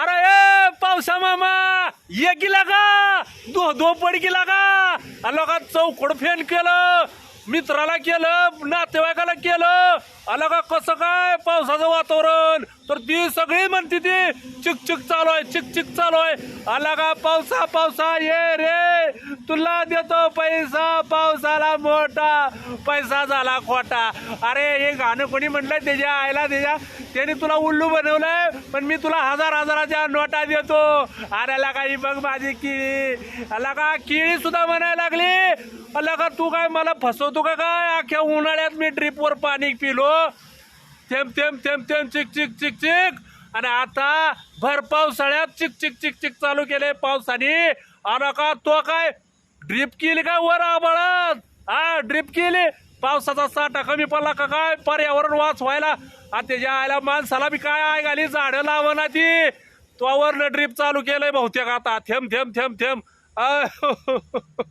अरे ए पावसा मामा ये गेला का? दो दो पड गेला का? आलो का चौकड फेन केलं मित्राला केलं नातेवाईकाला केलं. आलं का कसं काय पावसाचं वातावरण? तर ती सगळी म्हणते ती चिकचिक चालू आहे चिकचिक चालू आहे. आला का पावसा पावसा ये रे. तुला देतो पैसा पावसाला मोठा. पैसा झाला खोटा. अरे हे गाणं कोणी म्हटलंय त्याच्या आईला त्याच्या त्याने तुला उल्लू बनवलंय? पण मी तुला हजार हजाराच्या नोटा देतो. अरे अला का ही बघ माझी किळी. अला का किळी सुद्धा म्हणायला लागली. अला का तू काय मला फसवतो का काय? अख्ख्या उन्हाळ्यात मी ड्रीपवर पाणी पिलो. थेंब थेंब थेंब थेंब चिक चिक चिक चिक. आणि आता भर पावसाळ्यात चिक चिक चिक चिक चालू केले पावसाने. अरे का तो काय? ड्रीप केली काय वर आबळत? हा ड्रीप केली. पावसाचा साठा कमी पडला का काय? पर्यावरण वाच व्हायला. आ त्याच्या आयला माणसाला बी काय आय घाली? झाडं लावना ती. तो वरनं ड्रीप चालू केलंय बहुतेक आता. थेंब थेंब थेंब थेंब. अ